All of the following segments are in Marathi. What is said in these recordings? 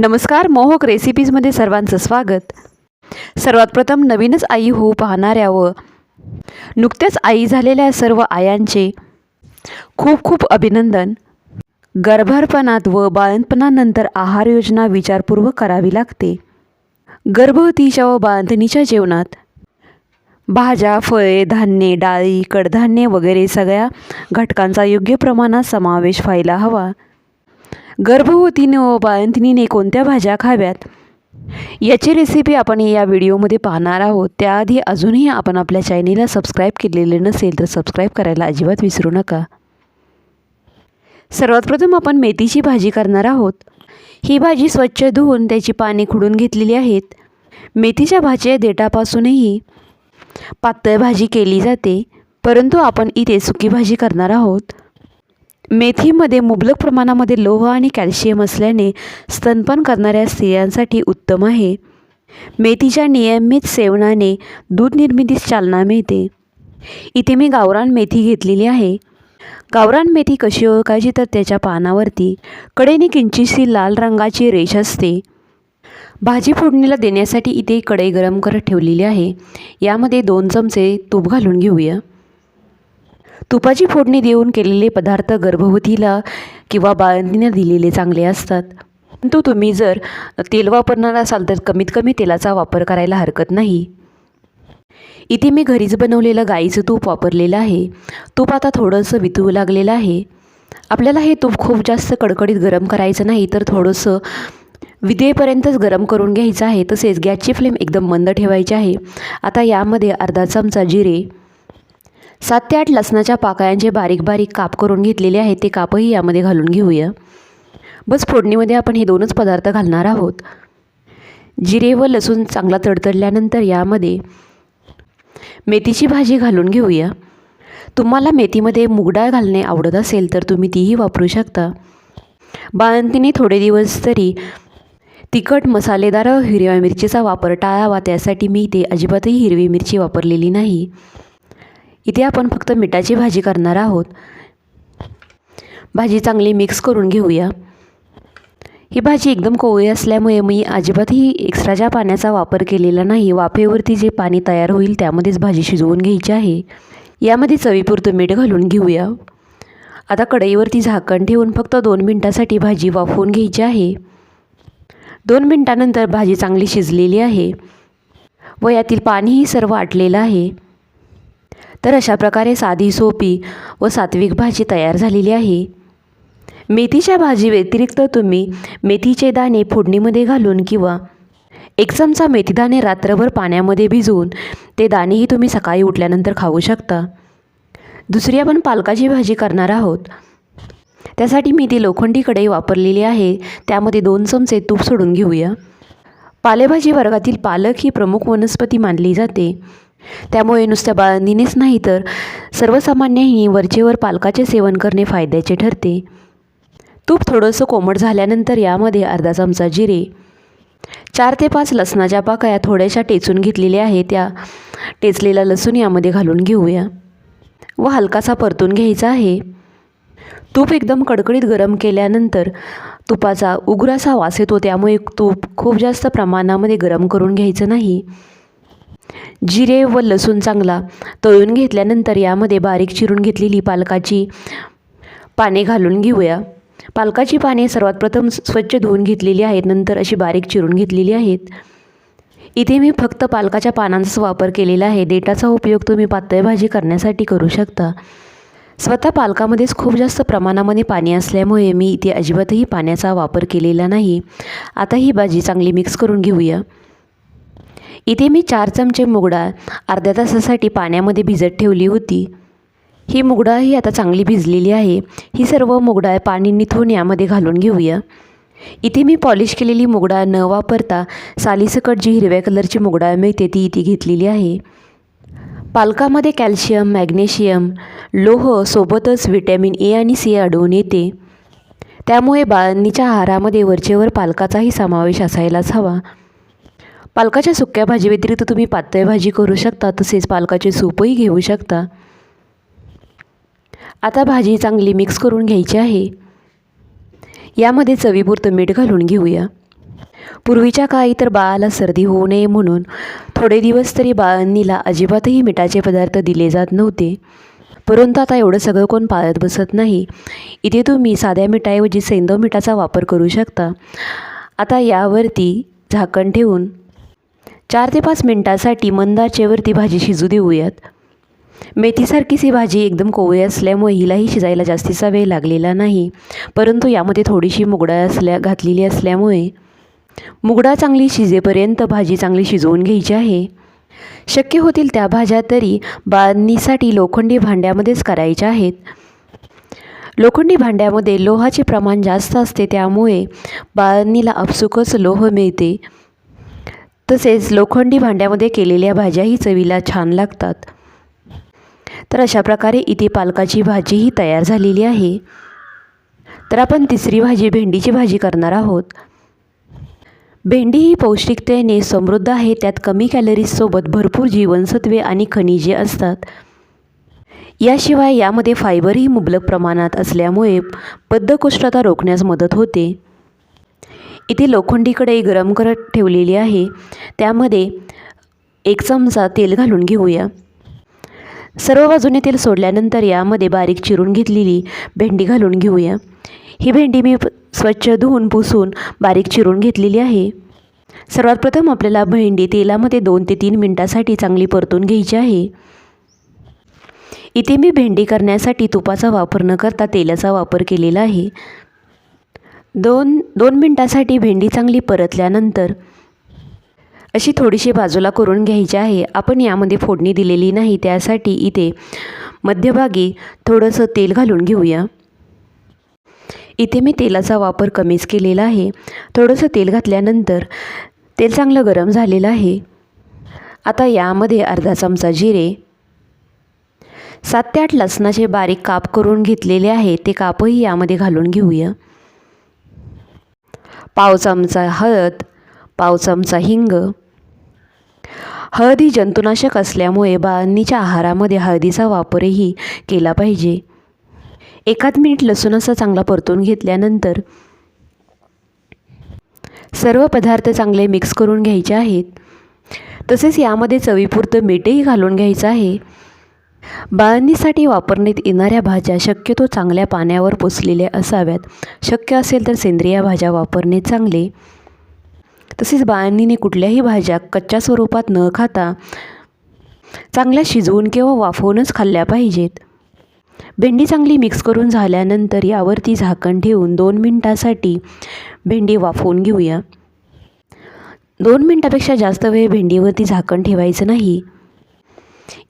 नमस्कार मोहक रेसिपीजमध्ये सर्वांचं स्वागत. सर्वात प्रथम नवीनच आई होऊ पाहणाऱ्या व नुकत्याच आई झालेल्या सर्व आयांचे खूप खूप अभिनंदन. गर्भारपणात व बाळंतपणानंतर आहार योजना विचारपूर्वक करावी लागते. गर्भवतीच्या व बाळंतणीच्या जेवणात भाज्या फळे धान्ये डाळी कडधान्ये वगैरे सगळ्या घटकांचा योग्य प्रमाणात समावेश व्हायला हवा. गर्भवतीने व बाळंतिनीने कोणत्या भाज्या खाव्यात? याची रेसिपी आपण या व्हिडिओमध्ये पाहणार आहोत. त्याआधी अजूनही आपण आपल्या चॅनेलला सबस्क्राईब केलेले नसेल तर सबस्क्राईब करायला अजिबात विसरू नका. सर्वात प्रथम आपण मेथीची भाजी करणार आहोत. ही भाजी स्वच्छ धुवून त्याची पाने खुडून घेतलेली आहेत. मेथीच्या भाज्या देठापासूनही पातळ भाजी केली जाते. परंतु आपण इथे सुकी भाजी करणार आहोत. मेथीमध्ये मुबलक प्रमाणामध्ये लोह आणि कॅल्शियम असल्याने स्तनपान करणाऱ्या स्त्रियांसाठी उत्तम आहे. मेथीच्या नियमित सेवनाने दूध निर्मितीस चालना मिळते. इथे मी गावरान मेथी घेतलेली आहे. गावरान मेथी कशी ओळखायची तर त्याच्या पानावरती कडेने किंचितशी लाल रंगाची रेष असते. भाजी फोडणीला देण्यासाठी इथे कढई गरम करत ठेवलेली आहे. यामध्ये दोन चमचे तूप घालून घेऊया. तुपाची फोडणी देऊन केलेले पदार्थ गर्भवतीला किंवा बाळंतीला दिलेले चांगले असतात. परंतु तुम्ही जर तेल वापरणार असाल तर कमीत कमी तेलाचा वापर करायला हरकत नाही. इथे मी घरीच बनवलेलं गाईचं तूप वापरलेलं आहे. तूप आता थोडंसं वितू लागलेलं आहे. आपल्याला हे तूप खूप जास्त कडकडीत गरम करायचं नाही तर थोडंसं विदेपर्यंतच गरम करून घ्यायचं आहे. तसेच गॅसची फ्लेम एकदम मंद ठेवायची आहे. आता यामध्ये अर्धा चमचा जिरे सात ते आठ लसणाच्या पाकळ्यांचे बारीक बारीक काप करून घेतलेले आहेत ते कापही यामध्ये घालून घेऊया. बस फोडणीमध्ये आपण हे दोनच पदार्थ घालणार आहोत. जिरे व लसूण चांगला तडतडल्यानंतर यामध्ये मेथीची भाजी घालून घेऊया. तुम्हाला मेथीमध्ये मुगडाळ घालणे आवडत असेल तर तुम्ही तीही वापरू शकता. बाळंतीने थोडे दिवस तरी तिखट मसालेदार हिरव्या मिरचीचा वापर टाळावा त्यासाठी मी इथे अजिबातही हिरवी मिरची वापरलेली नाही. इथे आपण फक्त मिठाची भाजी करणार आहोत. भाजी चांगली मिक्स करून घेऊया. ही भाजी एकदम कोवळी असल्यामुळे मी अजिबातही एक्स्ट्राच्या पाण्याचा वापर केलेला नाही वाफेवरती जे पाणी तयार होईल त्यामध्येच भाजी शिजवून घ्यायची आहे. यामध्ये चवीपुरतं मीठ घालून घेऊया. आता कढईवरती झाकण ठेवून फक्त दोन मिनटासाठी भाजी वाफवून घ्यायची आहे. दोन मिनटानंतर भाजी चांगली शिजलेली आहे. व यातील पाणीही सर्व आटलेलं आहे. तर अशा प्रकारे साधी सोपी व सात्विक भाजी तयार झालेली आहे. मेथीच्या भाजी व्यतिरिक्त तुम्ही मेथीचे दाणे फोडणीमध्ये घालून किंवा एक चमचा मेथीदाणे रात्रभर पाण्यामध्ये भिजवून ते दाणेही तुम्ही सकाळी उठल्यानंतर खाऊ शकता. दुसरी आपण पालकाची भाजी करणार आहोत. त्यासाठी मी ती लोखंडी कढई वापरलेली आहे. त्यामध्ये दोन चमचे तूप सोडून घेऊया. पालेभाजी वर्गातील पालक ही प्रमुख वनस्पती मानली जाते. त्यामुळे नुसत्या बाळंदीनेच नाही तर सर्वसामान्यांनी वरचेवर पालकाचे सेवन करणे फायद्याचे ठरते. तूप थोडंसं कोमट झाल्यानंतर यामध्ये अर्धा चमचा जिरे चार ते पाच लसणाच्या पाकळ्या थोड्याशा टेचून घेतलेल्या आहे त्या टेचलेला लसूण यामध्ये घालून घेऊया. व हलकासा परतून घ्यायचा आहे. तूप एकदम कडकडीत गरम केल्यानंतर तुपाचा उग्रासा वास येतो त्यामुळे तूप खूप जास्त प्रमाणामध्ये गरम करून घ्यायचं नाही. जिरे व लसूण चांगला. तळून घेतल्यानंतर यामध्ये बारीक चिरून घेतलेली पालकाची पाने घालून घेऊया. पालकाची पाने सर्वात प्रथम स्वच्छ धुवून घेतलेली आहेत नंतर अशी बारीक चिरून घेतलेली आहेत. इथे मी फक्त पालकाच्या पानांचाच वापर केलेला आहे. देटाचा उपयोग तुम्ही पातळ भाजी करण्यासाठी करू शकता. स्वतः पालकामध्येच खूप जास्त प्रमाणामध्ये पाणी असल्यामुळे मी इथे अजिबातही पाण्याचा वापर केलेला नाही. आता ही भाजी चांगली मिक्स करून घेऊया. इथे मी चार चमचे मुगडाळ अर्ध्या तासासाठी पाण्यामध्ये भिजत ठेवली होती. ही मुगडाळ ही आता चांगली भिजलेली आहे. ही सर्व मुगडाळ पाणी निथून यामध्ये घालून घेऊया. इथे मी पॉलिश केलेली मुगडाळ न वापरता सालीसकट जी हिरव्या कलरची मुगडाळ मिळते ती इथे घेतलेली आहे. पालकामध्ये कॅल्शियम मॅग्नेशियम लोह सोबतच व्हिटॅमिन ए आणि सी आढळून येते. त्यामुळे बाळांनीच्या आहारामध्ये वरचेवर पालकाचाही समावेश असायलाच हवा. पालकाच्या सुक्या भाजी व्यतिरिक्त तुम्ही पातळ भाजी करू शकता तसेच पालकाचे सूपही घेऊ शकता. आता भाजी चांगली मिक्स करून घ्यायची आहे. यामध्ये चवीपुरतं मीठ घालून घेऊया. पूर्वीच्या काळी तर बाळाला सर्दी होऊ नये म्हणून थोडे दिवस तरी बाळांनीला अजिबातही मिठाचे पदार्थ दिले जात नव्हते. परंतु आता एवढं सगळं कोण पाळत बसत नाही. इथे तुम्ही साध्या मिठाऐवजी सेंदो मिठाचा वापर करू शकता. आता यावरती झाकण ठेवून चार ते पाच मिनटासाठी मंदाचेवरती भाजी शिजू देऊयात. मेथीसारखीच ही भाजी एकदम कोवळी असल्यामुळे हिलाही शिजायला जास्तीचा वेळ लागलेला नाही परंतु यामध्ये थोडीशी मुगडाळ असल्या घातलेली असल्यामुळे मुगडा चांगली शिजेपर्यंत भाजी चांगली शिजवून घ्यायची आहे. शक्य होतील त्या भाज्या तरी बाळणीसाठी लोखंडी भांड्यामध्येच करायच्या आहेत. लोखंडी भांड्यामध्ये लोहाचे प्रमाण जास्त असते त्यामुळे बाळणीला अपसुकच लोह मिळते. तसेच लोखंडी भांड्यामध्ये केलेल्या भाज्याही चवीला छान लागतात. तर अशा प्रकारे इथे पालकाची भाजीही तयार झालेली आहे. तर आपण तिसरी भाजी भेंडीची भाजी करणार आहोत. भेंडी ही पौष्टिकतेने समृद्ध आहे त्यात कमी कॅलरीजसोबत भरपूर जीवनसत्वे आणि खनिजे असतात. याशिवाय यामध्ये फायबरही मुबलक प्रमाणात असल्यामुळे बद्धकोष्ठता रोखण्यास मदत होते. इथे लोखंडी कढई गरम करत ठेवलेली आहे. त्यामध्ये एक चमचा तेल घालून घेऊया. सर्व बाजूने तेल सोडल्यानंतर यामध्ये बारीक चिरून घेतलेली भेंडी घालून घेऊया. ही भेंडी मी स्वच्छ धुवून पुसून बारीक चिरून घेतलेली आहे. सर्वात प्रथम आपल्याला भेंडी तेलामध्ये दोन ते तीन मिनटासाठी चांगली परतून घ्यायची आहे. इथे मी भेंडी करण्यासाठी तुपाचा वापर न करता तेलाचा वापर केलेला आहे. दोन दोन मिनटासाठी भेंडी चांगली परतल्यानंतर अशी थोडीशी बाजूला करून घ्यायची आहे. आपण यामध्ये फोडणी दिलेली नाही त्यासाठी इथे मध्यभागी थोडंसं तेल घालून घेऊया. इथे मी तेलाचा वापर कमीच केलेला आहे. थोडंसं तेल घातल्यानंतर तेल चांगलं गरम झालेलं आहे. आता यामध्ये अर्धा चमचा जिरे सात ते आठ लसणाचे बारीक काप करून घेतलेले आहे. ते कापही यामध्ये घालून घेऊया. पाव चमचा हळद पाव चमचा हिंग. हळदी जंतुनाशक असल्यामुळे बाळांनीच्या आहारामध्ये हळदीचा वापरही केला पाहिजे. एकाच मिनिट लसूण असा चांगला परतून घेतल्यानंतर सर्व पदार्थ चांगले मिक्स करून घ्यायचे आहेत. तसेच यामध्ये चवीपुरतं मीठही घालून घ्यायचं आहे. बाळणीसाठी वापरण्यात येणाऱ्या भाज्या शक्यतो चांगल्या पाण्यावर पोचलेल्या असाव्यात. शक्य असेल तर सेंद्रिय भाज्या वापरणे चांगले. तसेच बाळणीने कुठल्याही भाज्या कच्च्या स्वरूपात न खाता चांगल्या शिजवून किंवा वाफवूनच खाल्ल्या पाहिजेत. भेंडी चांगली मिक्स करून झाल्यानंतर यावरती झाकण ठेवून दोन मिनटासाठी भेंडी वाफवून घेऊया. दोन मिनटापेक्षा जास्त वेळ भेंडीवरती झाकण ठेवायचं नाही.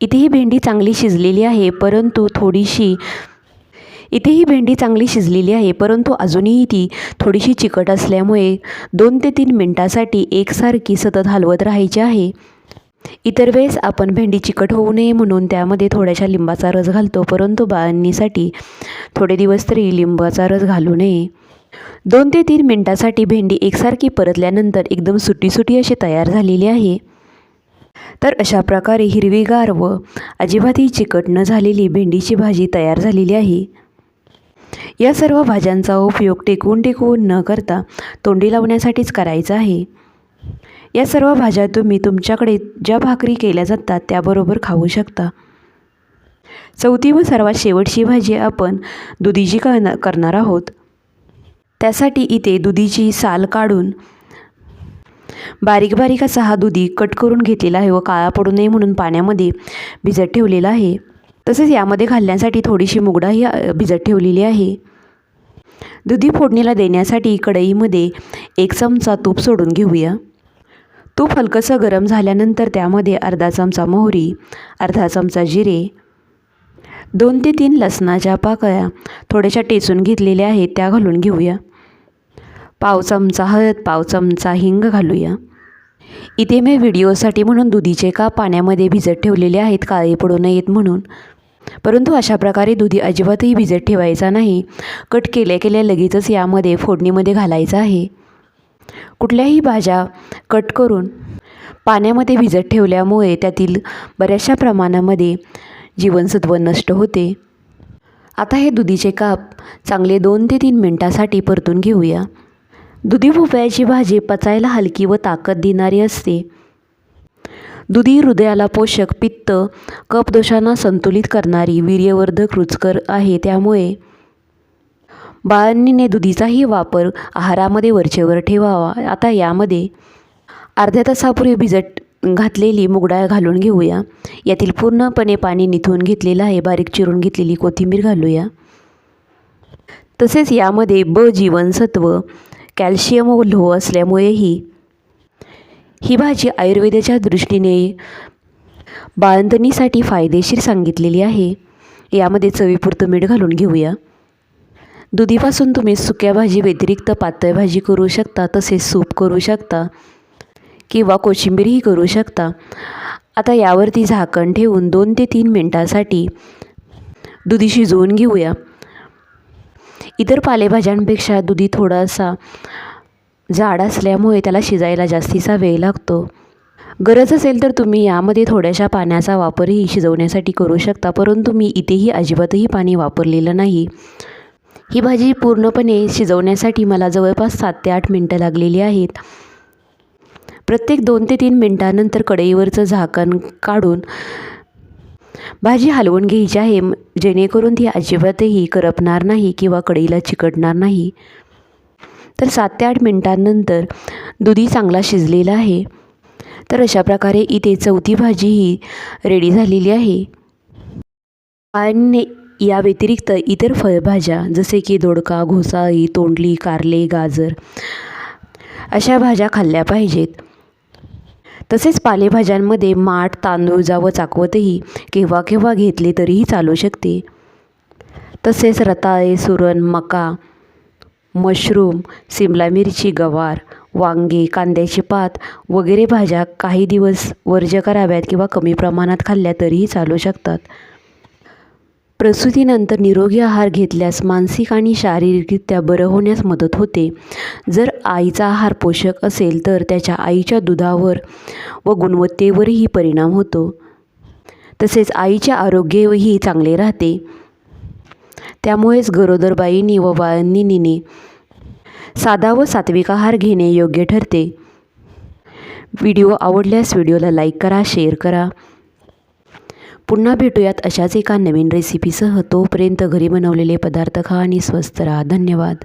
इथे ही भेंडी चांगली शिजलेली आहे परंतु थोडीशी इथे ही भेंडी चांगली शिजलेली आहे परंतु अजूनही ती थोडीशी चिकट असल्यामुळे दोन ते तीन मिनटासाठी एकसारखी सतत हलवत राहायची आहे. इतर वेळेस आपण भेंडी चिकट होऊ नये म्हणून त्यामध्ये थोड्याशा लिंबाचा रस घालतो परंतु बाळांनीसाठी थोडे दिवस तरी लिंबाचा रस घालू नये. दोन ते तीन मिनटासाठी भेंडी एकसारखी परतल्यानंतर एकदम सुटी सुटी अशी तयार झालेली आहे. तर अशा प्रकारे हिरवीगार व अजिबातही चिकट न झालेली भेंडीची भाजी तयार झालेली आहे. या सर्व भाज्यांचा उपयोग टेकवून टेकवून न करता तोंडी लावण्यासाठीच करायचा आहे. या सर्व भाज्या तुम्ही तुमच्याकडे ज्या भाकरी केल्या जातात त्याबरोबर खाऊ शकता. चौथी व सर्वात शेवटची भाजी आपण दुधीची करणार आहोत. त्यासाठी इथे दुधीची साल काढून बारीक बारीक असा हा दुधी कट करून घेतलेला आहे व काळा पडू नये म्हणून पाण्यामध्ये भिजत ठेवलेला आहे. तसेच यामध्ये घालण्यासाठी थोडीशी मुगडाही भिजत ठेवलेली आहे. दुधी फोडणीला देण्यासाठी कढईमध्ये एक चमचा तूप सोडून घेऊया. तूप हलकंसं गरम झाल्यानंतर त्यामध्ये अर्धा चमचा मोहरी अर्धा चमचा जिरे दोन ते तीन लसणाच्या पाकळ्या थोड्याशा टेचून घेतलेल्या आहेत त्या घालून घेऊया. पाव चमचा हळद पाव चमचा हिंग घालूया. इथे मी व्हिडिओसाठी म्हणून दुधीचे का पाण्यामध्ये भिजत ठेवलेले आहेत काळे पडू नयेत म्हणून. परंतु अशा प्रकारे दुधी अजिबातही भिजत ठेवायचा नाही. कट केल्या केल्या लगेचच यामध्ये फोडणीमध्ये घालायचं आहे. कुठल्याही भाज्या कट करून पाण्यामध्ये भिजत ठेवल्यामुळे त्यातील बऱ्याचशा प्रमाणामध्ये जीवनसत्व नष्ट होते. आता हे दुधीचे काप चांगले दोन ते तीन मिनटासाठी परतून घेऊया. दुधी भोपळ्याची भाजी पचायला हलकी व ताकद देणारी असते. दुधी हृदयाला पोषक पित्त कपदोषांना संतुलित करणारी वीर्यवर्धक रुचकर आहे. त्यामुळे बाळांनीने दुधीचाही वापर आहारामध्ये वरचेवर ठेवावा. आता यामध्ये अर्ध्या तासापूर्वी भिजत घातलेली मुगडाळ घालून घेऊया. यातील पूर्णपणे पाणी निथून घेतलेलं आहे. बारीक चिरून घेतलेली कोथिंबीर घालूया. तसेच यामध्ये ब जीवनसत्व कॅल्शियम व लोह असल्यामुळेही ही भाजी आयुर्वेदाच्या दृष्टीने बाळंतणीसाठी फायदेशीर सांगितलेली आहे. यामध्ये चवीपुरतं मीठ घालून घेऊया. दुधीपासून तुम्ही सुक्या भाजी व्यतिरिक्त पातळ भाजी करू शकता तसेच सूप करू शकता किंवा कोशिंबीरही करू शकता. आता यावरती झाकण ठेवून दोन ते तीन मिनटासाठी दुधी शिजवून घेऊया. इतर पालेभाज्यांपेक्षा दुधी थोडासा जाड असल्यामुळे त्याला शिजायला जास्तीचा वेळ लागतो. गरज असेल तर तुम्ही यामध्ये थोड्याशा पाण्याचा वापरही शिजवण्यासाठी करू शकता परंतु मी इथेही अजिबातही पाणी वापरलेलं नाही. ही भाजी पूर्णपणे शिजवण्यासाठी मला जवळपास सात ते आठ मिनटं लागलेली आहेत. प्रत्येक दोन ते तीन मिनटानंतर कढईवरचं झाकण काढून भाजी हलवून घ्यायची आहे जेणेकरून ती अजिबातही करपणार नाही किंवा कढईला चिकटणार नाही. तर सात ते आठ मिनटांनंतर दुधी चांगला शिजलेला आहे. तर अशा प्रकारे इथे चौथी भाजी ही रेडी झालेली आहे. आणि या व्यतिरिक्त इतर फळभाज्या जसे की दोडका घोसाळी तोंडली कारले गाजर अशा भाज्या खाल्ल्या पाहिजेत. तसेच पालेभाज्यांमध्ये माठ तांदूळ जावं चाकवतही केव्हा केव्हा घेतले तरीही चालू शकते. तसेच रताळे सुरण मका मशरूम सिमला मिरची गवार वांगे कांद्याची पात वगैरे भाज्या काही दिवस वर्ज्य कराव्यात किंवा कमी प्रमाणात खाल्ल्या तरीही चालू शकतात. प्रसूतीनंतर निरोगी आहार घेतल्यास मानसिक आणि शारीरिकरित्या बरं होण्यास मदत होते. जर आईचा आहार पोषक असेल तर त्याच्या आईच्या दुधावर व गुणवत्तेवरही परिणाम होतो. तसेच आईचे आरोग्यही चांगले राहते. त्यामुळेच गरोदरबाईंनी व बाळनिनीने साधा व सात्विक आहार घेणे योग्य ठरते. व्हिडिओ आवडल्यास व्हिडिओला लाईक करा शेअर करा. पुन्हा भेटूयात अशाच एका नवीन रेसिपीसह तोपर्यंत घरी बनवलेले पदार्थ खा आणि स्वस्त राहा. धन्यवाद.